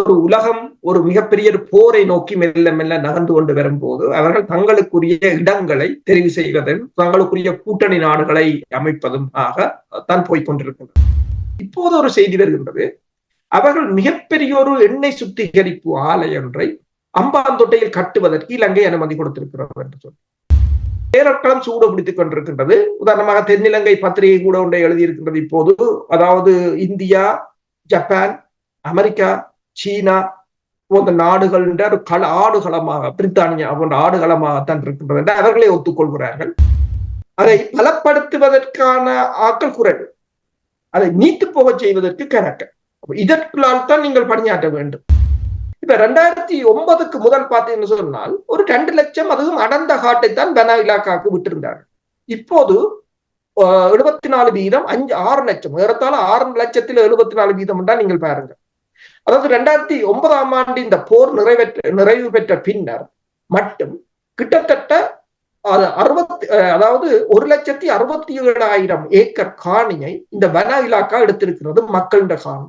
ஒரு உலகம் ஒரு மிகப்பெரிய போரை நோக்கி மெல்ல மெல்ல நகர்ந்து கொண்டு வரும்போது அவர்கள் தங்களுக்குரிய இடங்களை தெரிவு செய்வதும் தங்களுக்குரிய கூட்டணி நாடுகளை அமைப்பதும் ஆக தான் போய்கொண்டிருக்கின்றனர் இப்போது ஒரு செய்தி வருகின்றது. அவர்கள் மிகப்பெரிய ஒரு எண்ணெய் சுத்திகரிப்பு ஆலை ஒன்றை அம்பாந்தொட்டையில் கட்டுவதற்கு இலங்கை அனுமதி கொடுத்திருக்கிறது என்று சொல்லி பேரட்டம் சூடு பிடித்துக் கொண்டிருக்கின்றது. உதாரணமாக தென்னிலங்கை பத்திரிகை கூட ஒன்றை எழுதியிருக்கின்றது இப்போது. அதாவது இந்தியா ஜப்பான் அமெரிக்கா சீனா போன்ற நாடுகள் ஒரு கள ஆடுகளமாக பிரித்தானியா போன்ற ஆடுகளமாகத்தான் இருக்கின்றது என்று அவர்களே ஒத்துக்கொள்கிறார்கள். அதை பலப்படுத்துவதற்கான ஆக்கள் குறைவு. அதை நீத்து போக செய்வதற்கு கணக்கு. இதற்குள்ளால் தான் நீங்கள் பணியாற்ற வேண்டும். இப்ப ரெண்டாயிரத்தி ஒன்பதுக்கு முதல் பார்த்தீங்கன்னு சொன்னால் ஒரு ரெண்டு லட்சம் அதுவும் அடர்ந்த காட்டை தான் பெனா இலாக்காவுக்கு விட்டிருந்தார்கள். இப்போது எழுபத்தி நாலு வீதம் அஞ்சு ஆறு லட்சம். ஏறத்தாழ ஆறு லட்சத்தில் எழுபத்தி நாலு வீதம் தான் நீங்கள் பாருங்க. அதாவது ரெண்டாயிரத்தி ஒன்பதாம் ஆண்டு இந்த போர் நிறைவேற்ற நிறைவு பெற்ற பின்னர் மட்டும் கிட்டத்தட்ட அறுபத்தி அதாவது ஒரு லட்சத்தி அறுபத்தி ஏழாயிரம் ஏக்கர் காணியை இந்த வன இலாக்கா எடுத்திருக்கிறது மக்களிட காணி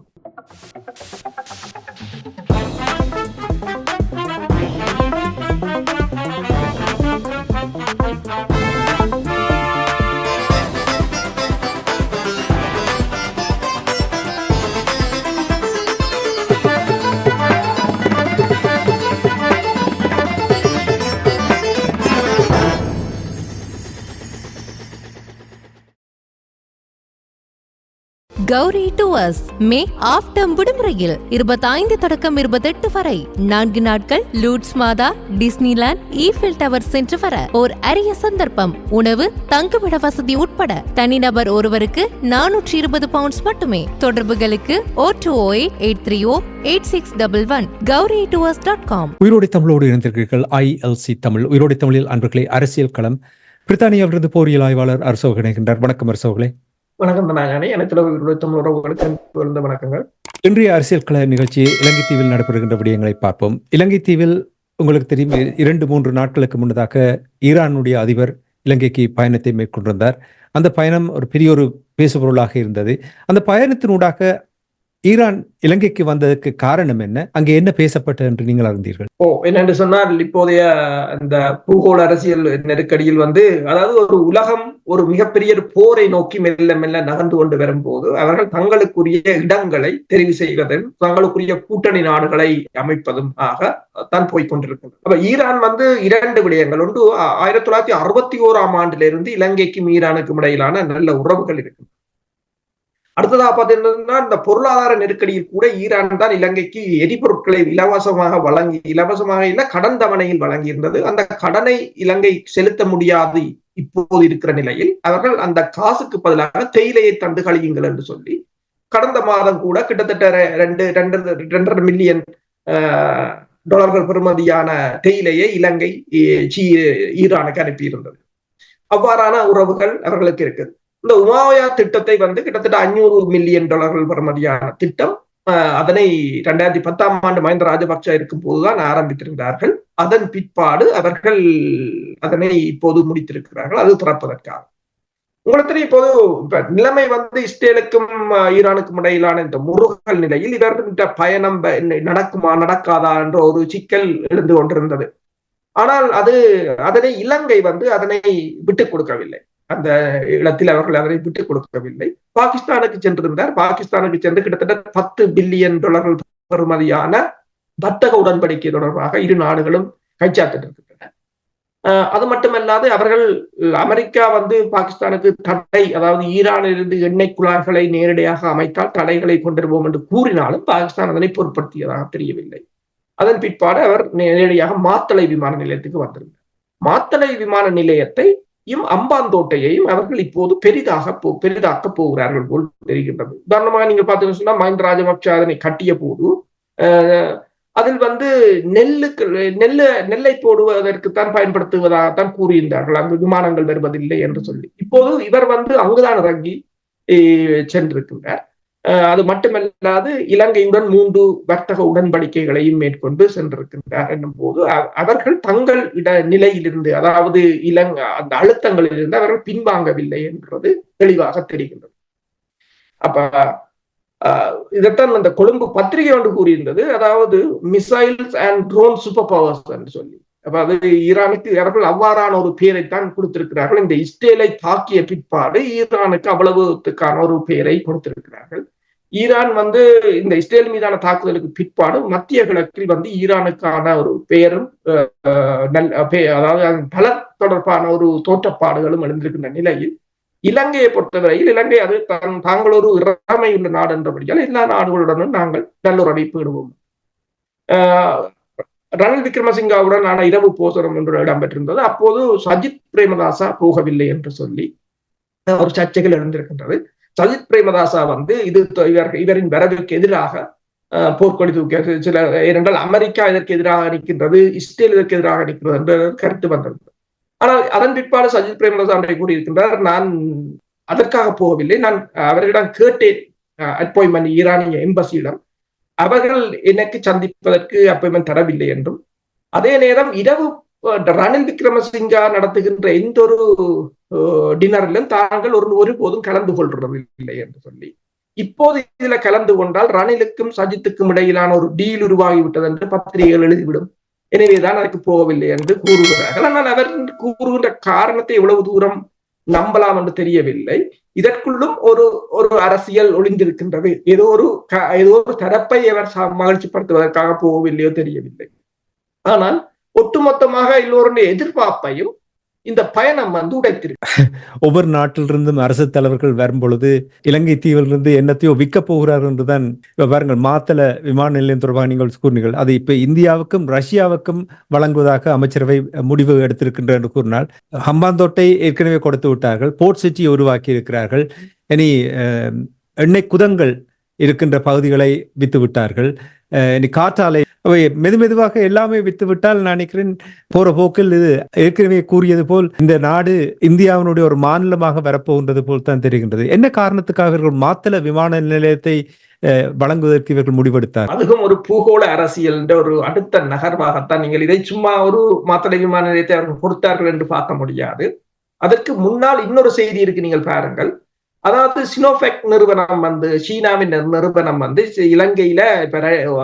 Gowri tours May half term விடுமுறையில் இருபத்தைந்து தொடக்கம் இருபத்தெட்டு வரை. நான்கு நாட்கள் லூட்ஸ் மாதா டிஸ்னிலாண்ட் ஈஃபில் டவர் சென்று வர ஓர் அரிய சந்தர்ப்பம். உணவு தங்குமிட வசதி உட்பட தனிநபர் ஒருவருக்கு நானூற்றி இருபது பவுண்ட்ஸ் மட்டுமே. தொடர்புகளுக்கு O two O eight three O eight six double one Gowri tours dot com உயிரோடை தமிழோடு இணைந்திருக்கிறீர்கள் ஐஎல்சி தமிழ். உயிரோடை தமிழில் அன்பர்களை அரசியல் களம். பிரித்தானியாவிலிருந்து போரியல் ஆய்வாளர் அரசோக இணைகின்றார். வணக்கம் அரசோகளே வணக்கம் நாகானே அனைத்துல தமிழ் உறவுகளுக்கு இருந்த வணக்கங்கள். இன்றைய அரசியல் கல நிகழ்ச்சி இலங்கை தீவில் நடைபெறுகின்ற விடயங்களை பார்ப்போம். இலங்கை தீவில் உங்களுக்கு தெரியும் இரண்டு மூன்று நாட்களுக்கு முன்னதாக ஈரானுடைய அதிபர் இலங்கைக்கு பயணத்தை மேற்கொண்டிருந்தார். அந்த பயணம் ஒரு பெரிய ஒரு பேசுபொருளாக இருந்தது. அந்த பயணத்தினூடாக ஈரான் இலங்கைக்கு வந்ததற்கு காரணம் என்ன? அங்கே என்ன பேசப்பட்டது என்று நீங்கள் அறிந்தீர்கள்? ஓ என்னென்று சொன்னால் இப்போதைய இந்த பூகோள அரசியல் நெருக்கடியில் வந்து அதாவது ஒரு உலகம் ஒரு மிகப்பெரிய போரை நோக்கி மெல்ல மெல்ல நகர்ந்து கொண்டு வரும்போது அவர்கள் தங்களுக்குரிய இடங்களை தெரிவு செய்வதும் தங்களுக்குரிய கூட்டணி நாடுகளை அமைப்பதும் ஆக தான் போய்கொண்டிருக்கிறது அப்ப ஈரான் வந்து இரண்டு விடயங்கள் ஒன்று ஆயிரத்தி தொள்ளாயிரத்தி அறுபத்தி ஓராம் ஆண்டிலிருந்து இலங்கைக்கும் ஈரானுக்கும் இடையிலான நல்ல உறவுகள் இருக்கு. அடுத்ததாக பார்த்தீங்கன்னா இந்த பொருளாதார நெருக்கடியில் கூட ஈரான் தான் இலங்கைக்கு எரிபொருட்களை இலவசமாக வழங்கி இலவசமாக இல்ல கடன் தவணையில் வழங்கி இருந்தது அந்த கடனை இலங்கை செலுத்த முடியாது இப்போது இருக்கிற நிலையில். அவர்கள் அந்த காசுக்கு பதிலாக தேயிலையை தந்து கழியுங்கள் என்று சொல்லி கடந்த மாதம் கூட கிட்டத்தட்ட ரெண்டு ரெண்டு ரெண்டரை மில்லியன் டாலர்கள் பெறுமதியான தேயிலையை இலங்கை ஈரானுக்கு அனுப்பியிருந்தது. அவ்வாறான உறவுகள் அவர்களுக்கு இருக்குது. இந்த உமாவயா திட்டத்தை வந்து கிட்டத்தட்ட அஞ்சூறு மில்லியன் டாலர்கள் பெறுமதியான திட்டம் அதனை இரண்டாயிரத்தி பத்தாம் ஆண்டு மஹிந்த ராஜபக்ச இருக்கும் போதுதான் ஆரம்பித்திருந்தார்கள் அதன் பிற்பாடு அவர்கள் அதனை இப்போது முடித்திருக்கிறார்கள். அது திறப்பதற்காக. உங்களுக்கு இப்போது நிலைமை வந்து இஸ்ரேலுக்கும் ஈரானுக்கும் இடையிலான இந்த முருகல் நிலையில் இவர் பயணம் நடக்குமா நடக்காதா என்ற ஒரு சிக்கல் எழுந்து கொண்டிருந்தது. ஆனால் அது அதனை இலங்கை வந்து அதனை விட்டுக் கொடுக்கவில்லை. அந்த இடத்தில் அவர்கள் அதனை விட்டுக் கொடுக்கவில்லை. பாகிஸ்தானுக்கு சென்றிருந்தார் பாகிஸ்தானுக்கு சென்று கிட்டத்தட்ட பத்து பில்லியன் டாலர்கள் பெறுமதியான வர்த்தக உடன்படிக்கை தொடர்பாக இரு நாடுகளும் கைச்சாத்திட்டிருக்கின்றன. அது மட்டுமல்லாது அவர்கள் அமெரிக்கா வந்து பாகிஸ்தானுக்கு தடை அதாவது ஈரானிலிருந்து எண்ணெய் குழாய்களை நேரடியாக அமைத்தால் தடைகளை கொண்டிருவோம் என்று கூறினாலும் பாகிஸ்தான் அதனை பொருட்படுத்தியதாக தெரியவில்லை. அதன் பிற்பாடு அவர் நேரடியாக மாத்தளை விமான நிலையத்துக்கு வந்திருந்தார். மாத்தளை விமான நிலையத்தை அம்பாந்தோட்டையையும் அவர்கள் இப்போது பெரிதாக போ பெரிதாக்க போகிறார்கள் போல் தெரிகின்றது. உதாரணமாக நீங்க பார்த்தீங்கன்னு சொன்னா மஹிந்த ராஜபக்ஷ அதனை கட்டிய போது அதில் வந்து நெல்லுக்கு நெல்லு நெல்லை போடுவதற்குத்தான் பயன்படுத்துவதாகத்தான் கூறியிருந்தார்கள். அங்கு விமானங்கள் வருவதில்லை என்று சொல்லி. இப்போது இவர் வந்து அங்குதான் இறங்கி சென்றிருக்கின்றார். அது மட்டுமல்லாது இலங்கையுடன் மூன்று வர்த்தக உடன்படிக்கைகளையும் மேற்கொண்டு சென்றிருக்கின்றார் என்னும் போது அவர்கள் தங்கள் இட நிலையிலிருந்து அதாவது இலங்கை அந்த அழுத்தங்களிலிருந்து அவர்கள் பின்வாங்கவில்லை என்றது தெளிவாக தெரிகின்றது. அப்ப இதைத்தான் அந்த கொழும்பு பத்திரிகை ஒன்று கூறியிருந்தது. அதாவது missiles and drone super powers என்று சொல்லி. அப்ப அது ஈரானுக்கு அவர்கள் அவ்வாறான ஒரு பெயரைத்தான் கொடுத்திருக்கிறார்கள். இந்த இஸ்ரேலை தாக்கிய பிற்பாடு ஈரானுக்கு அவ்வளவுக்கான ஒரு பெயரை கொடுத்திருக்கிறார்கள். ஈரான் வந்து இந்த இஸ்ரேல் மீதான தாக்குதலுக்கு பிற்பாடு மத்திய கிழக்கில் வந்து ஈரானுக்கான ஒரு பெயரும் அதாவது பல தொடர்பான ஒரு தோற்றப்பாடுகளும் எழுந்திருக்கின்ற நிலையில் இலங்கையை பொறுத்தவரையில் இலங்கை அது தன் தாங்கள் ஒரு இறமையுள்ள நாடு என்றபடியால் எல்லா நாடுகளுடனும் நாங்கள் நல்லுறவை பேணுவோம். ரணில் விக்ரமசிங்காவுடன் ஆன இரவு போசனம் ஒன்று இடம்பெற்றிருந்தது. அப்போது சஜித் பிரேமதாசா போகவில்லை என்று சொல்லி ஒரு சர்ச்சைகள் எழுந்திருக்கின்றது. சஜித் பிரேமதாசா வந்து இது இவர் இவரின் வரவுக்கு எதிராக போர்க்கொடி தூக்கியது சில ஏனென்றால் அமெரிக்கா இதற்கு எதிராக நிற்கின்றது இஸ்ரேல் இதற்கு எதிராக நிற்கிறது என்ற கருத்து வந்தது. ஆனால் அதன் பிற்பாடு சஜித் பிரேமதாசா கூறியிருக்கின்றார் நான் அதற்காக போகவில்லை. நான் அவர்களிடம் கேட்டேன் அப்பாயின்மெண்ட் ஈரானிய எம்பசியிடம் அவர்கள் எனக்கு சந்திப்பதற்கு அப்பாயின்மெண்ட் தரவில்லை என்றும். அதே நேரம் இரவு ரணில் விக்ரமசிங்கா நடத்துகின்ற எந்த ஒரு டின்னரிலும் தாங்கள் ஒரு ஒருபோதும் கலந்து கொள்றது இல்லை என்று சொல்லி. இப்போது இதுல கலந்து கொண்டால் ரணிலுக்கும் சஜித்துக்கும் இடையிலான ஒரு டீல் உருவாகிவிட்டது என்று பத்திரிகைகள் எழுதிவிடும். எனவேதான் அதற்கு போகவில்லை என்று கூறுகிறார்கள். ஆனால் அவர் கூறுகின்ற காரணத்தை எவ்வளவு தூரம் நம்பலாம் என்று தெரியவில்லை. இதற்குள்ளும் ஒரு ஒரு அரசியல் ஒளிந்திருக்கின்றது. ஏதோ ஒரு ஏதோ ஒரு தரப்பை அவர் மகிழ்ச்சிப்படுத்துவதற்காக போகவில்லையோ தெரியவில்லை. ஆனால் ஒட்டுமொத்தமாக எல்லோருடைய எதிர்பார்ப்பையும் இந்த பயணம் வந்து உடைத்திருக்கு. ஒவ்வொரு நாட்டிலிருந்தும் அரசு தலைவர்கள் வரும் பொழுது இலங்கை தீவிலிருந்து என்னத்தையோ விற்க போகிறார்கள் என்றுதான் பாருங்கள் மாத்தள விமான நிலையம் தொடர்பாக நீங்கள் கூறினீர்கள். அது இப்ப இந்தியாவுக்கும் ரஷ்யாவுக்கும் வழங்குவதாக அமைச்சரவை முடிவு எடுத்திருக்கின்ற என்று கூறினால் ஹம்பாந்தோட்டை ஏற்கனவே கொடுத்து விட்டார்கள் போர்ட் சிட்டியை உருவாக்கி இருக்கிறார்கள். இனி எண்ணெய் குதங்கள் இருக்கின்ற பகுதிகளை வித்து விட்டார்கள் இனி காற்றாலை. அவை மெது மெதுவாக எல்லாமே வித்து விட்டால் நான் நினைக்கிறேன் போற போக்கில் இது ஏற்கனவே கூறியது போல் இந்த நாடு இந்தியாவினுடைய ஒரு மாநிலமாக வரப்போகின்றது போல் தான் தெரிகின்றது. என்ன காரணத்துக்காக இவர்கள் மாத்தல விமான நிலையத்தை வழங்குவதற்கு இவர்கள் முடிவெடுத்தார்? அதுவும் ஒரு பூகோள அரசியல் என்ற ஒரு அடுத்த நகர்வாகத்தான் நீங்கள் இதை சும்மா ஒரு மாத்தளை விமான நிலையத்தை அவர்கள் கொடுத்தார்கள் என்று பார்க்க முடியாது. அதற்கு முன்னால் இன்னொரு செய்தி இருக்கு நீங்கள் பாருங்கள். அதாவது சினோபெக் நிறுவனம் வந்து சீனாவின் நிறுவனம் வந்து இலங்கையில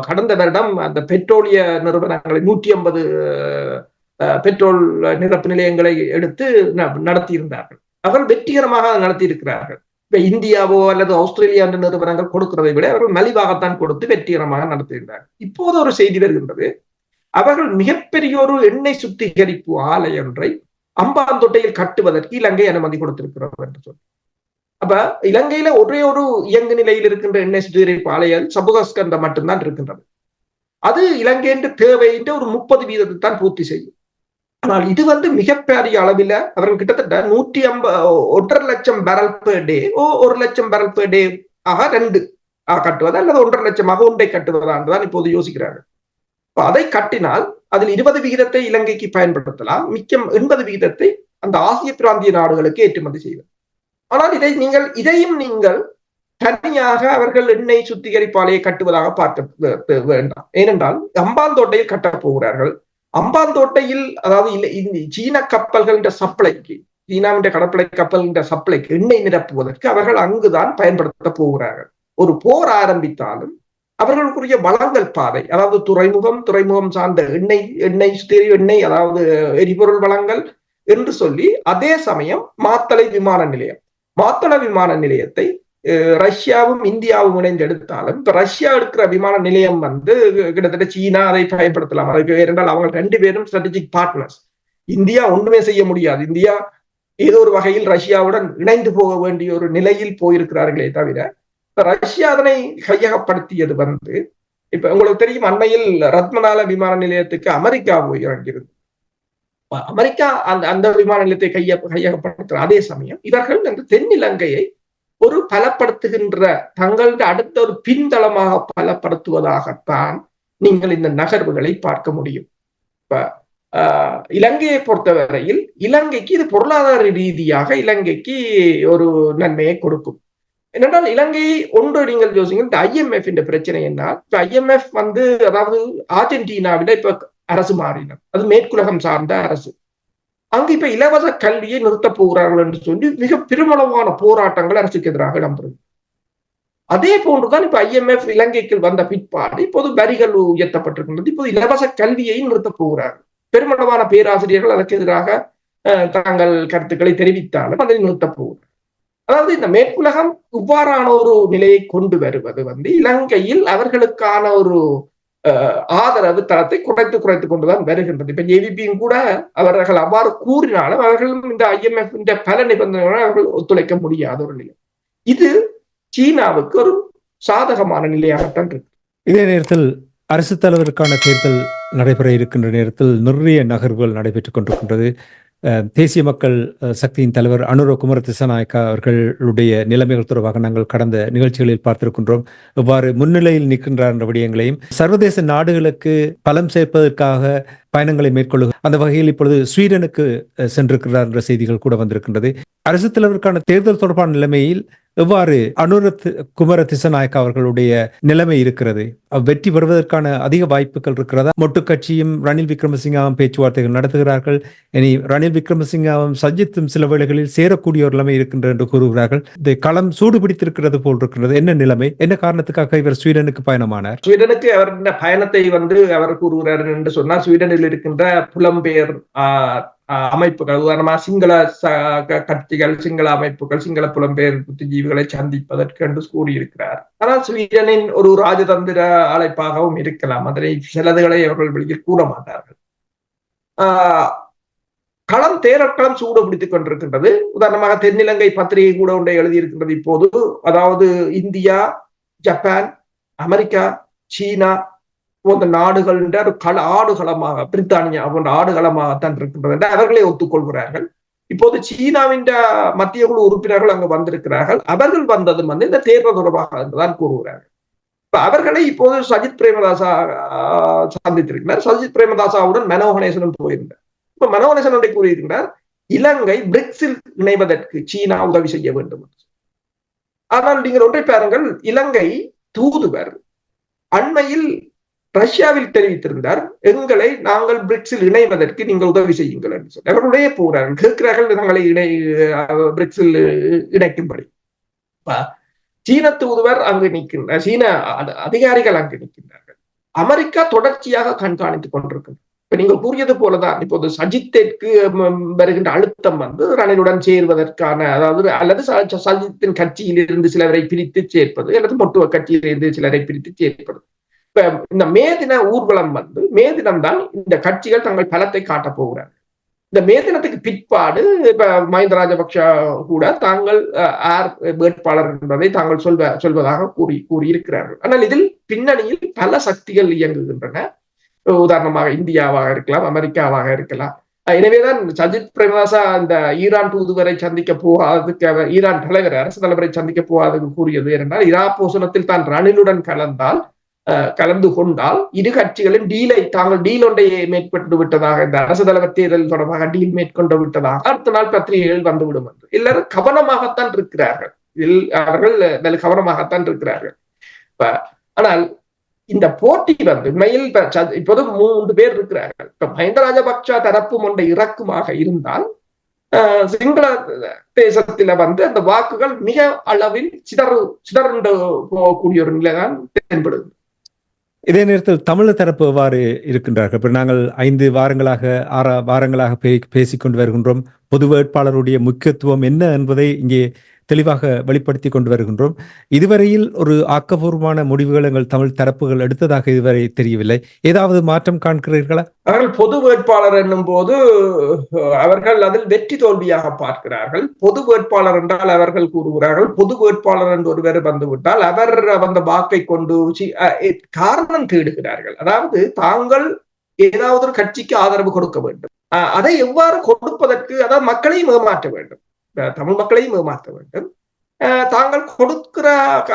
கடந்த வருடம் அந்த பெட்ரோலிய நிறுவனங்களை நூற்றி ஐம்பது பெட்ரோல் நிரப்பு நிலையங்களை எடுத்து நடத்தியிருந்தார்கள். அவர்கள் வெற்றிகரமாக நடத்தியிருக்கிறார்கள். இப்ப இந்தியாவோ அல்லது ஆஸ்திரேலியா என்ற நிறுவனங்கள் கொடுக்கிறதை விட அவர்கள் மலிவாகத்தான் கொடுத்து வெற்றிகரமாக நடத்தியிருந்தார்கள். இப்போது ஒரு செய்தி வருகின்றது. அவர்கள் மிகப்பெரிய ஒரு எண்ணெய் சுத்திகரிப்பு ஆலை ஒன்றை அம்பாந்தொட்டையில் கட்டுவதற்கு இலங்கை அனுமதி கொடுத்திருக்கிறது என்று சொல்லி. அப்ப இலங்கையில ஒரே ஒரு இயங்கு நிலையில் இருக்கின்ற எண்ணெய் சுத்திகரிப்பு ஆலைகள் சபுகஸ்கந்த மட்டும்தான் இருக்கின்றது. அது இலங்கையின் தேவைன்ற ஒரு முப்பது வீதத்தை தான் பூர்த்தி செய்யும். ஆனால் இது வந்து மிகப்பெரிய அளவில் அவர்கள் கிட்டத்தட்ட நூற்றி ஐம்ப ஒன்றரை லட்சம் பேரல் பெர் டே ஓ ஒரு லட்சம் பேரல் பெர் டே ஆக ரெண்டு கட்டுவதா அல்லது ஒன்றரை லட்சமாக ஒன்றை கட்டுவதா என்றுதான் இப்போது யோசிக்கிறார்கள். அதை கட்டினால் அதில் இருபது விகிதத்தை இலங்கைக்கு பயன்படுத்தலாம். மிச்சம் எண்பது விகிதத்தை அந்த ஆசிய பிராந்திய நாடுகளுக்கு ஏற்றுமதி செய்வது. ஆனால் இதை நீங்கள் இதையும் நீங்கள் தனியாக அவர்கள் எண்ணெய் சுத்திகரிப்பாலையை கட்டுவதாக பார்க்க வேண்டாம். ஏனென்றால் அம்பாந்தோட்டையில் கட்டப் போகிறார்கள். அம்பாந்தோட்டையில் அதாவது சீன கப்பல்கள் சப்ளைக்கு சீனாவின் கடற்படை கப்பல்கின்ற சப்ளைக்கு எண்ணெய் நிரப்புவதற்கு அவர்கள் அங்குதான் பயன்படுத்த போகிறார்கள். ஒரு போர் ஆரம்பித்தாலும் அவர்களுக்குரிய வளங்கள் பாதை அதாவது துறைமுகம் துறைமுகம் சார்ந்த எண்ணெய் எண்ணெய் சுத்திகரி எண்ணெய் அதாவது எரிபொருள் வளங்கள் என்று சொல்லி அதே சமயம் மாத்தளை விமான நிலையம் மாத்தள விமான நிலையத்தை ரஷ்யாவும் இந்தியாவும் இணைந்து எடுத்தாலும் இப்ப ரஷ்யா எடுக்கிற விமான நிலையம் வந்து கிட்டத்தட்ட சீனா அதை பயன்படுத்தலாம். அதுக்கு ஏனென்றால் அவங்க ரெண்டு பேரும் ஸ்ட்ராட்டஜிக் பார்ட்னர்ஸ் இந்தியா ஒன்றுமே செய்ய முடியாது. இந்தியா ஏதோ ஒரு வகையில் ரஷ்யாவுடன் இணைந்து போக வேண்டிய ஒரு நிலையில் போயிருக்கிறார்களே தவிர ரஷ்யா அதனை கையகப்படுத்தியது வந்து இப்ப உங்களுக்கு தெரியும் அண்மையில் ரத்மநாள விமான நிலையத்துக்கு அமெரிக்கா போய் இறங்கியிருந்து அமெரிக்கா அந்த அந்த விமான நிலையத்தை கைய கையகப்படுத்துற அதே சமயம் இவர்கள் அந்த தென்னிலங்கையை ஒரு பலப்படுத்துகின்ற தங்களது அடுத்த ஒரு பின்தளமாக பலப்படுத்துவதாகத்தான் நீங்கள் இந்த நகர்வுகளை பார்க்க முடியும். இப்ப இலங்கையை பொறுத்தவரையில் இலங்கைக்கு இது பொருளாதார ரீதியாக இலங்கைக்கு ஒரு நன்மையை கொடுக்கும். என்னென்றால் இலங்கை ஒன்று நீங்கள் யோசிங்க இந்த ஐஎம்எஃப் பிரச்சனை என்ன? இப்ப ஐஎம்எஃப் வந்து அதாவது அர்ஜென்டினாவிட இப்ப அரசு மாறினர். அது மேற்குலகம் சார்ந்த அரசு. அங்கு இப்ப இலவச கல்வியை நிறுத்த போகிறார்கள் என்று சொல்லி மிக பெருமளவான போராட்டங்கள் அரசுக்கு எதிராக இடம்பெறும். அதே போன்றுதான் இப்ப ஐஎம்எஃப் இலங்கைக்கு வந்த பிற்பாடு இப்போது வரிகள் உயர்த்தப்பட்டிருக்கின்றது. இப்போது இலவச கல்வியை நிறுத்தப் போகிறார்கள். பெருமளவான பேராசிரியர்கள் அதற்கு எதிராக தாங்கள் கருத்துக்களை தெரிவித்தாலும் அதை நிறுத்த போகிறார் அதாவது இந்த மேற்குலகம் இவ்வாறான ஒரு நிலையை கொண்டு வருவது வந்து இலங்கையில் அவர்களுக்கான ஒரு ஆதரவு தரத்தை குறைத்து குறைத்து கொண்டுதான் வருகின்றது. இப்ப ஏவிபியும் கூட அவர்கள் அவ்வாறு கூறினாலும் அவர்களும் இந்த ஐஎம்எஃப் இந்த பல நிபந்தனைகளும் அவர்கள் ஒத்துழைக்க முடியாத ஒரு நிலை. இது சீனாவுக்கு ஒரு சாதகமான நிலையாகத்தான் இருக்கு. இதே நேரத்தில் அரசு தலைவருக்கான தேர்தல் நடைபெற இருக்கின்ற நேரத்தில் நிறைய நகர்வுகள் நடைபெற்றுக் கொண்டிருக்கின்றது. தேசிய மக்கள் சக்தியின் தலைவர் அனுர குமர திசநாயக்கா அவர்களுடைய நிலைமைகள் தொடர்பாக நாங்கள் கடந்த நிகழ்ச்சிகளில் பார்த்திருக்கின்றோம். இவ்வாறு முன்னிலையில் நிற்கின்றார் என்ற விடயங்களையும் சர்வதேச நாடுகளுக்கு பலம் சேர்ப்பதற்காக பயணங்களை மேற்கொள்ளும் அந்த வகையில் இப்பொழுது ஸ்வீடனுக்கு சென்றிருக்கிறார் என்ற செய்திகள் கூட வந்திருக்கின்றது. அரசு தலைவருக்கான தேர்தல் தொடர்பான நிலைமையில் எவ்வாறு அனுரத் குமர திசநாயக்க அவர்களுடைய நிலைமை இருக்கிறது? வெற்றி பெறுவதற்கான அதிக வாய்ப்புகள் இருக்கிறதா? மொட்டு கட்சியும் ரணில் விக்ரமசிங்காவும் பேச்சுவார்த்தைகள் நடத்துகிறார்கள். இனி ரணில் விக்ரமசிங்காவும் சஜித்தும் சில வேளைகளில் சேரக்கூடிய ஒரு நிலைமை இருக்கின்ற என்று கூறுகிறார்கள். இந்த களம் சூடு பிடித்திருக்கிறது போல் இருக்கிறது. என்ன நிலைமை? என்ன காரணத்துக்காக இவர் ஸ்வீடனுக்கு பயணமானார்? ஸ்வீடனுக்கு அவர் இந்த பயணத்தை வந்து அவர் கூறுகிறார் என்று சொன்னால் ஸ்வீடனில் இருக்கின்ற புலம்பெயர் அமைப்புகள். உதாரணமா சிங்கள கட்சிகள் சிங்கள அமைப்புகள் சிங்கள புலம்பெயர் புத்திஜீவிகளை சந்திப்பதற்கு என்று கூறியிருக்கிறார். ஆனால் ஸ்வீடனின் ஒரு ராஜதந்திர அழைப்பாகவும் இருக்கலாம். அதனை சிலதுகளை அவர்கள் வெளியில் கூற மாட்டார்கள். களம் தேரக்களம் சூடு பிடித்துக் கொண்டிருக்கின்றது. உதாரணமாக தென்னிலங்கை பத்திரிகை கூட ஒன்றை எழுதியிருக்கின்றது இப்போது. அதாவது இந்தியா ஜப்பான் அமெரிக்கா சீனா போன்ற நாடுகள் என்ற கள ஆடுகளமாக பிரித்தானியா போன்ற ஆடுகளமாகத்தான் இருக்கின்றது என்று அவர்களே ஒத்துக்கொள்கிறார்கள். இப்போது சீனாவின் மத்திய குழு உறுப்பினர்கள் அங்கு வந்திருக்கிறார்கள். அவர்கள் வந்ததும் வந்து இந்த தேர்தல் தொடர்பாக என்றுதான் கூறுகிறார்கள். அவர்களை இப்போது சஜித் பிரேமதாசா சந்தித்திருக்கிறார். சஜித் பிரேமதாசாவுடன் மனோகணேசனும் போயிருந்தார். இப்ப மனோகணேசன் ஒன்றை கூறியிருக்கிறார். இலங்கை பிரிக்ஸில் இணைவதற்கு சீனா உதவி செய்ய வேண்டும் ஆனால் நீங்கள் ஒன்றை பாருங்கள். இலங்கை தூதுவர் அண்மையில் ரஷ்யாவில் தெரிவித்திருந்தார் எங்களை நாங்கள் பிரிக்ஸில் இணைவதற்கு நீங்கள் உதவி செய்யுங்கள் என்று சொல்லி அவருடைய போகிறார்கள் கேட்கிறார்கள் தங்களை இணை பிரிக்ஸில் இணைக்கும்படி. சீன தூதுவர் அங்கு நிற்கின்ற சீன அதிகாரிகள் அங்கு நிற்கின்றார்கள். அமெரிக்கா தொடர்ச்சியாக கண்காணித்துக் கொண்டிருக்கிறது. இப்ப நீங்கள் கூறியது போலதான் இப்போது சஜித்திற்கு வருகின்ற அழுத்தம் வந்து ரணிலுடன் சேர்வதற்கான அதாவது அல்லது சஜித்தின் கட்சியில் இருந்து சிலரை பிரித்து சேர்ப்பது அல்லது மொட்டுவ கட்சியில் இருந்து சிலரை பிரித்து சேர்ப்பது. இந்த மே தின ஊர்வலம் வந்து மே தினம்தான் இந்த கட்சிகள் தங்கள் பலத்தை காட்டப் போகிறார் இந்த மே தினத்துக்கு பிற்பாடு இப்ப மஹிந்த ராஜபக்ஷ கூட தாங்கள் ஆர் வேட்பாளர் என்பதை தாங்கள் சொல்வ சொல்வதாக கூறி கூறியிருக்கிறார்கள். ஆனால் இதில் பின்னணியில் பல சக்திகள் இயங்குகின்றன. உதாரணமாக இந்தியாவாக இருக்கலாம் அமெரிக்காவாக இருக்கலாம். எனவேதான் சஜித் பிரேமதாசா அந்த ஈரான் தூதுவரை சந்திக்க போகாததுக்கு ஈரான் தலைவர் அரசு தலைவரை சந்திக்க போகாததுக்கு கூறியது என்றால் இரா போசனத்தில் தான் ரணிலுடன் கலந்தால் கலந்து கொண்டால் இரு கட்சிகளும் டீலை தாங்கள் டீல் ஒன்றையே மேற்கொண்டு விட்டதாக இந்த அரசு தலைவர் தேர்தல் தொடர்பாக டீல் மேற்கொண்டு விட்டதாக அடுத்த நாள் பத்திரிகைகள் வந்துவிடும் என்று. எல்லாரும் கவனமாகத்தான் இருக்கிறார்கள். இதில் அவர்கள் நல்ல கவனமாகத்தான் இருக்கிறார்கள். ஆனால் இந்த போட்டி வந்து உண்மையில் இப்போது மூன்று பேர் இருக்கிறார்கள். இப்ப மஹிந்த ராஜபக்ச தரப்பும் ஒன்றை இறக்குமாக இருந்தால் சிங்கள தேசத்துல வந்து அந்த வாக்குகள் மிக அளவில் சிதறு சிதறண்டு போகக்கூடிய ஒரு நிலைதான் தென்படுது. இதே நேரத்தில் தமிழர் தரப்பு எவ்வாறு இருக்கின்றார்கள்? இப்போ நாங்கள் ஐந்து வாரங்களாக ஆறா வாரங்களாக பேசிக்கொண்டு வருகின்றோம். பொது வேட்பாளருடைய முக்கியத்துவம் என்ன என்பதை இங்கே தெளிவாக வெளிப்படுத்தி கொண்டு வருகின்றோம். இதுவரையில் ஒரு ஆக்கப்பூர்வமான முடிவுகள் எங்கள் தமிழ் தரப்புகள் எடுத்ததாக இதுவரை தெரியவில்லை. ஏதாவது மாற்றம் காண்கிறீர்களா? அவர்கள் பொது வேட்பாளர் என்னும் போது அவர்கள் அதில் வெற்றி தோல்வியாக பார்க்கிறார்கள். பொது வேட்பாளர் என்றால் அவர்கள் கூறுகிறார்கள். பொது வேட்பாளர் என்று ஒருவர் வந்துவிட்டால் அவர் அந்த வாக்கை கொண்டு காரணம் தேடுகிறார்கள். அதாவது தாங்கள் ஏதாவது ஒரு கட்சிக்கு ஆதரவு கொடுக்க வேண்டும். அதை எவ்வாறு கொடுப்பதற்கு அதாவது மக்களையும் ஏமாற்ற வேண்டும். தமிழ் மக்களையும் ஏமாற்ற வேண்டும். தாங்கள் கொடுக்கிற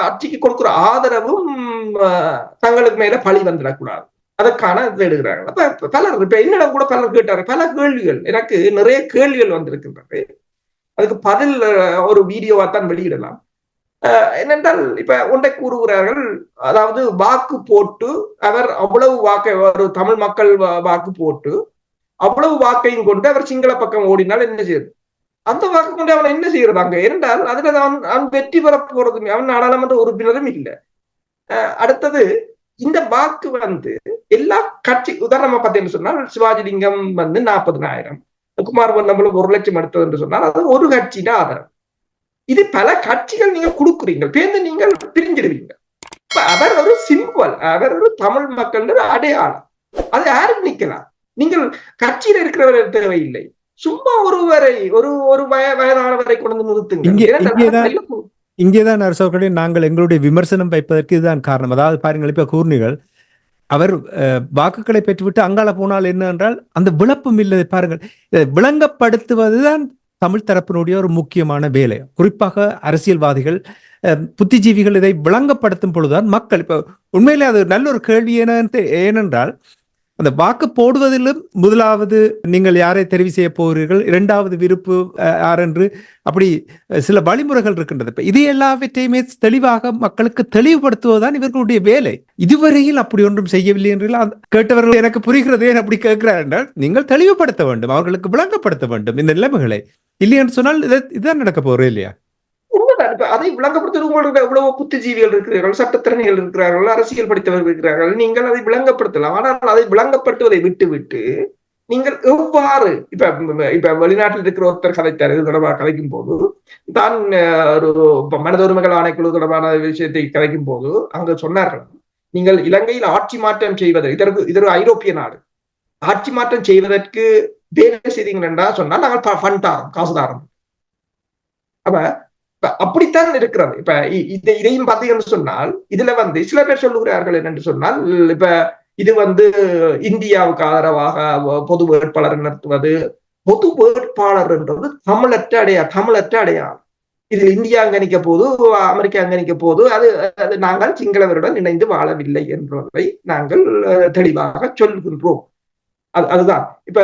ஆட்சிக்கு கொடுக்கிற ஆதரவும் தங்களுக்கு மேல பழி வந்துடக்கூடாது. அதற்கான தேடுகிறார்கள். அப்ப பலர் இப்ப என்னிடம் கூட பலர் கேட்டாரு பல கேள்விகள். எனக்கு நிறைய கேள்விகள் வந்திருக்கின்றது. அதுக்கு பதில் ஒரு வீடியோவா தான் வெளியிடலாம். என்னென்றால் இப்ப ஒன்றை கூறுகிறார்கள். அதாவது வாக்கு போட்டு அவர் அவ்வளவு வாக்கை ஒரு தமிழ் மக்கள் வாக்கு போட்டு அவ்வளவு வாக்கையும் கொண்டு அவர் சிங்கள பக்கம் ஓடினால் என்ன செய்யுது அந்த வாக்கு கொண்டு அவன் என்ன செய்யறாங்க என்றால் அதுல அவன் அவன் வெற்றி பெற போறதும் அவன் நாடாளுமன்ற உறுப்பினரும் இல்லை. அடுத்தது இந்த வாக்கு வந்து எல்லா கட்சி உதாரணமா பார்த்தீங்கன்னு சொன்னால் சிவாஜிலிங்கம் வந்து நாற்பதுனாயிரம். குமார் பொன்னம்பலம் ஒரு லட்சம் எடுத்தது என்று சொன்னால் அது ஒரு கட்சியில ஆதரவு. இது பல கட்சிகள் நீங்க கொடுக்குறீங்க பேருந்து நீங்கள் பிரிஞ்சிடுவீங்க. அவர் ஒரு சிம்பிள் அவர் ஒரு தமிழ் மக்கள் அடையாளம். அது யாரும் நிக்கலாம் நீங்கள் கட்சியில இருக்கிறவர் தேவையில்லை. சும்மா ஒருவரை ஒரு ஒரு வய வயதானவரை கொண்டு நிறுத்துங்க. இங்கேதான் அரசோர்களே நாங்கள் எங்களுடைய விமர்சனம் வைப்பதற்கு இதுதான் காரணம். அதாவது பாருங்கள் இப்ப கூர்ணிகள் அவர் வாக்குகளை பெற்றுவிட்டு அங்கால போனால் என்ன என்றால் அந்த விளப்பம் இல்லை. பாருங்கள் இதை விளங்கப்படுத்துவதுதான் தமிழ் தரப்பினுடைய ஒரு முக்கியமான வேலை. குறிப்பாக அரசியல்வாதிகள் புத்திஜீவிகள் இதை விளங்கப்படுத்தும் பொழுதுதான் மக்கள் இப்ப உண்மையிலே அது நல்ல ஒரு கேள்வி ஏனென்றால் அந்த வாக்கு போடுவதிலும் முதலாவது நீங்கள் யாரை தெரிவு செய்ய போகிறீர்கள்? இரண்டாவது விருப்பு யார் என்று அப்படி சில வழிமுறைகள் இருக்கின்றது. இப்போ இது எல்லாவற்றையுமே தெளிவாக மக்களுக்கு தெளிவுபடுத்துவதுதான் இவர்களுடைய வேலை. இதுவரையில் அப்படி ஒன்றும் செய்யவில்லை என்றால் கேட்டவர்கள் எனக்கு புரிகிறது ஏன் அப்படி கேட்கிறார் என்றால் நீங்கள் தெளிவுபடுத்த வேண்டும். அவர்களுக்கு விளங்கப்படுத்த வேண்டும் இந்த நிலைமைகளை. இல்லையென்று சொன்னால் இதுதான் நடக்க போறேன் இல்லையா? உண்மைதான். அதை விளங்கப்படுத்த உங்களுக்கு எவ்வளவு புத்திஜீவிகள் இருக்கிறார்கள் சட்டத்திறனிகள் இருக்கிறார்கள் அரசியல் படித்தவர்கள் இருக்கிறார்கள். நீங்கள் அதை விளங்கப்படுத்தலாம். ஆனால் அதை விளங்கப்படுத்துவதை விட்டுவிட்டு நீங்கள் எவ்வாறு இப்ப இப்ப வெளிநாட்டில் இருக்கிற ஒருத்தர் கதைத்தார் இது தொடர்பாக கதைக்கும் போது தான் ஒரு மனித உரிமைகள் ஆணைக்குழு தொடர்பான விஷயத்தை கதைக்கும் போது அங்கு சொன்னார்கள் நீங்கள் இலங்கையில் ஆட்சி மாற்றம் செய்வது இதற்கு இது ஒரு ஐரோப்பிய நாடு. ஆட்சி மாற்றம் செய்வதற்கு வேலை செய்தீங்கன்னா சொன்னா நாங்கள் ஃபண்ட் தாரோம் காசு தாரோம். அப்ப அப்படித்தான் இருக்கிறது. இப்ப இதை இதையும் பார்த்தீங்கன்னு சொன்னால் இதுல வந்து சில பேர் சொல்லுகிறார்கள் என்னென்று சொன்னால் இப்ப இது வந்து இந்தியாவுக்கு ஆதரவாக பொது வேட்பாளர் நடத்துவது பொது வேட்பாளர் என்றது தமிழற்ற அடையா தமிழற்ற அடையாளம். இதில் இந்தியா அங்கணிக்க போது அமெரிக்கா அங்கணிக்க போது அது அது நாங்கள் சிங்களவருடன் இணைந்து வாழவில்லை என்பதை நாங்கள் தெளிவாக சொல்கின்றோம். அது அதுதான். இப்ப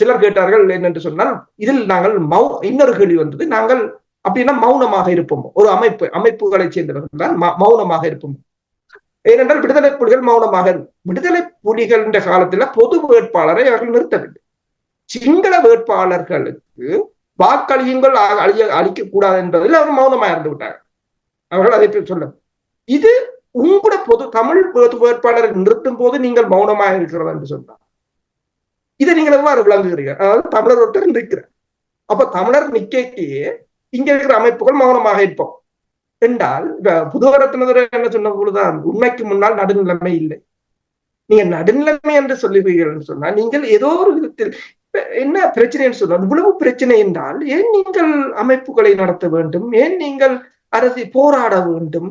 சிலர் கேட்டார்கள் என்னென்று சொன்னால் இதில் நாங்கள் மௌ இன்னொரு கேள்வி வந்தது நாங்கள் அப்படின்னா மௌனமாக இருப்போம். ஒரு அமைப்பு அமைப்புகளை சேர்ந்தவர்கள் தான் மௌனமாக இருப்போம். ஏனென்றால் விடுதலை புலிகள் மௌனமாக விடுதலை புலிகள் என்ற காலத்துல பொது வேட்பாளரை அவர்கள் நிறுத்தவில்லை. சிங்கள வேட்பாளர்களுக்கு வாக்களியுங்கள் அழிய அழிக்க கூடாது என்பதில் அவர் மௌனமாக இருந்து விட்டார் அவர்கள் அதை சொல்ல இது உங்களோட பொது தமிழ் பொது வேட்பாளரை நிறுத்தும் போது நீங்கள் மௌனமாக இருக்கிறதா என்று சொன்னார் இதை நீங்கள் எவ்வாறு விளங்குகிறீர்கள்? அதாவது தமிழர் ஒருத்தர் நிற்கிறார் அப்ப தமிழர் நிக்கையே இங்க இருக்கிற அமைப்புகள் மௌனமாக இருப்போம். என்றால் புதுவரத்தினர் என்ன சொன்ன பொழுதுதான் உண்மைக்கு முன்னால் நடுநிலைமை இல்லை. நீங்க நடுநிலைமை என்று சொல்லுவீர்கள் சொன்னால் நீங்கள் ஏதோ ஒரு விதத்தில் என்ன பிரச்சனைன்னு சொன்னால் இவ்வளவு பிரச்சனை என்றால் ஏன் நீங்கள் அமைப்புகளை நடத்த வேண்டும்? ஏன் நீங்கள் அரசு போராட வேண்டும்?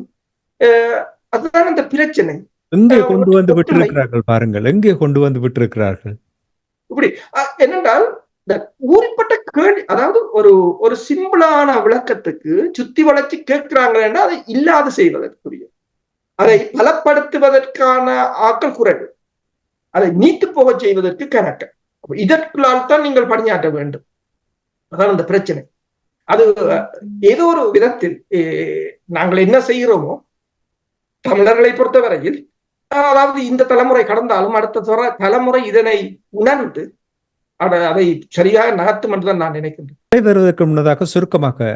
அதுதான் அந்த பிரச்சனை. எங்கே கொண்டு வந்து விட்டிருக்கிறார்கள் பாருங்கள் எங்கே கொண்டு வந்து விட்டிருக்கிறார்கள்? இப்படி என்னென்றால் இந்த ஊறிப்பட்ட கேள்வி அதாவது ஒரு ஒரு சிம்பிளான விளக்கத்துக்கு சுத்தி வளைச்சு கேட்கிறாங்கன்னா அதை இல்லாது செய்வதற்குரிய அதை பலப்படுத்துவதற்கான ஆக்கள் குறைவு. அதை நீத்து போக செய்வதற்கு கணக்கு இதற்குள்ளால் தான் நீங்கள் பணியாற்ற வேண்டும். அதான் அந்த பிரச்சனை. அது ஏதோ ஒரு விதத்தில் நாங்கள் என்ன செய்கிறோமோ தமிழர்களை பொறுத்தவரையில் அதாவது இந்த தலைமுறை கடந்தாலும் அடுத்த தலைமுறை இதனை உணர்ந்து அதை சரியாக நகர்த்தும் என்றுதான் நான் நினைக்கின்றேன். வருவதற்கு முன்னதாக சுருக்கமாக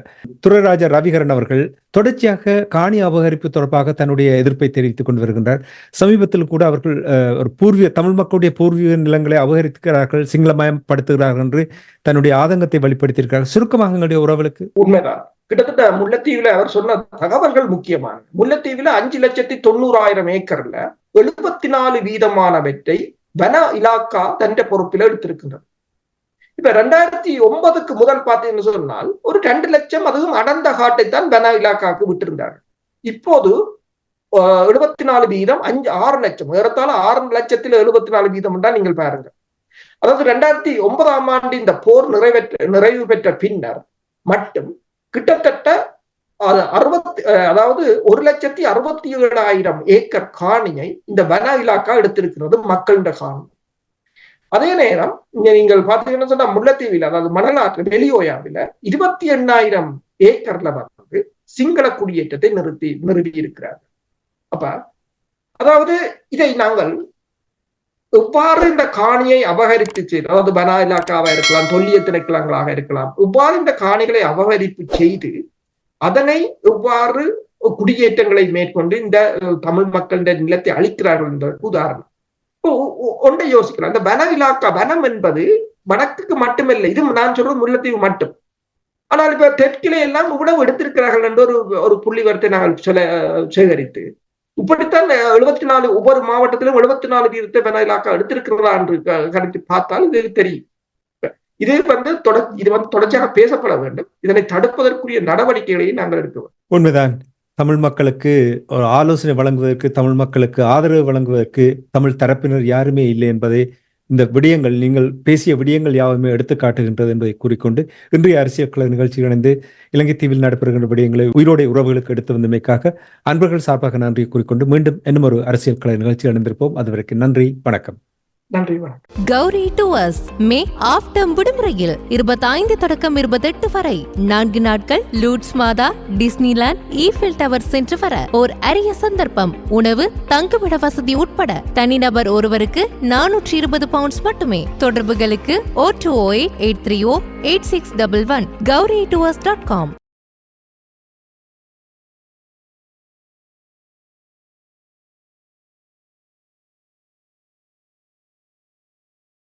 துரைராஜா ரவிகரன் அவர்கள் தொடர்ச்சியாக காணி அபகரிப்பு தொடர்பாக தன்னுடைய எதிர்ப்பை தெரிவித்துக் கொண்டு வருகின்றார். சமீபத்தில் கூட அவர்கள் ஒரு பூர்வீக தமிழ் மக்களுடைய பூர்வீக நிலங்களை அபகரிக்கிறார்கள் சிங்களமயப்படுத்துகிறார்கள் என்று தன்னுடைய ஆதங்கத்தை வெளிப்படுத்தியிருக்கிறார்கள் சுருக்கமாக எங்களுடைய உறவுகளுக்கு. உண்மைதான். கிட்டத்தட்ட முல்லைத்தீவுல அவர் சொன்ன தகவல்கள் முக்கியமான முல்லைத்தீவுல அஞ்சு லட்சத்தி தொண்ணூறாயிரம் ஏக்கர்ல எழுபத்தி நாலு வீதமானவற்றை வன இலாக்கா தன்ற பொறுப்பில் எடுத்திருக்கின்றது. இப்ப ரெண்டாயிரத்தி ஒன்பதுக்கு முதல் பார்த்தீங்கன்னு சொன்னால் ஒரு ரெண்டு லட்சம் அதுவும் அடர்ந்த காட்டை தான் வன இலாக்காவுக்கு விட்டிருந்தார்கள் இப்போது எழுபத்தி நாலு வீதம் அஞ்சு ஆறு லட்சம். ஏறத்தாழ ஆறு லட்சத்தில் எழுபத்தி நாலு வீதம் தான் நீங்கள் பாருங்க. அதாவது ரெண்டாயிரத்தி ஒன்பதாம் ஆண்டு இந்த போர் நிறைவேற்ற நிறைவு பெற்ற பின்னர் மட்டும் கிட்டத்தட்ட அறுபத்தி அதாவது ஒரு லட்சத்தி அறுபத்தி ஏழாயிரம் ஏக்கர் காணியை இந்த வன இலாக்கா எடுத்திருக்கிறது மக்களின் காணி அதே நேரம் இங்க நீங்கள் பாத்தீங்கன்னா சொன்னா முல்லைத்தீவில் அதாவது மணலாற்று வெளியோயாவில இருபத்தி எண்ணாயிரம் ஏக்கர்ல வந்து சிங்கள குடியேற்றத்தை நிறுத்தி நிறுவி இருக்கிறார் அப்ப அதாவது இதை நாங்கள் இவ்வாறு இந்த காணியை அபகரித்து செய்து அதாவது பனா இலாக்காவா இருக்கலாம் தொல்லிய திணைக்களங்களாக இருக்கலாம் இவ்வாறு இந்த காணிகளை அபகரிப்பு செய்து அதனை இவ்வாறு குடியேற்றங்களை மேற்கொண்டு இந்த தமிழ் மக்களின் நிலத்தை அழிக்கிறார்கள் என்பதற்கு உதாரணம். ஒன்றை யோசிக்கலாம் இந்த வன இலாக்கா வனம் என்பது வடக்குக்கு மட்டுமில்லை. இது நான் சொல்றது முல்லைத்தீவு மட்டும். ஆனால் இப்ப தெற்கிலே எல்லாம் உணவு எடுத்திருக்கிறார்கள் என்று ஒரு ஒரு புள்ளிவரத்தை நாங்கள் சொல்ல சேகரித்து இப்படித்தான் எழுபத்தி நாலு ஒவ்வொரு மாவட்டத்திலும் எழுபத்தி நாலு வீதத்தை வன இலாக்கா எடுத்திருக்கிறதா என்று கணக்கு கணித்து பார்த்தால் இது தெரியும். இது வந்து தொடர் இது வந்து தொடர்ச்சியாக பேசப்பட வேண்டும். இதனை தடுப்பதற்குரிய நடவடிக்கைகளையும் நாங்கள் எடுக்க வேண்டும். உண்மைதான். தமிழ் மக்களுக்கு ஒரு ஆலோசனை வழங்குவதற்கு தமிழ் மக்களுக்கு ஆதரவு வழங்குவதற்கு தமிழ் தரப்பினர் யாருமே இல்லை என்பதை இந்த விடயங்கள் நீங்கள் பேசிய விடயங்கள் யாவுமே எடுத்து காட்டுகின்றது என்பதை கூறிக்கொண்டு இன்றைய அரசியல் கலை நிகழ்ச்சியில் இணைந்து இலங்கை தீவில் நடைபெறுகின்ற விடயங்களை உயிரோடைய உறவுகளுக்கு எடுத்து வந்தமைக்காக அன்பர்கள் சார்பாக நன்றி கூறிக்கொண்டு மீண்டும் இன்னும் ஒரு அரசியல் கலை நிகழ்ச்சியில் இணைந்திருப்போம். அதுவரைக்கும் நன்றி வணக்கம். நன்றி வணக்கம். கௌரி டூவர்ஸ் மே ஆஃப்டம் விடுமுறையில் இருபத்தைந்து தொடக்கம் இருபத்தெட்டு வரை. நான்கு நாட்கள் லூட்ஸ் மாதா டிஸ்னிலாண்ட் ஈஃபில் டவர் சென்று வர ஓர் அரிய சந்தர்ப்பம். உணவு தங்குமிட வசதி உட்பட தனிநபர் ஒருவருக்கு நானூற்றி இருபது பவுண்ட்ஸ் மட்டுமே. தொடர்புகளுக்கு o two o eight three o eight six double one Gowri tours dot com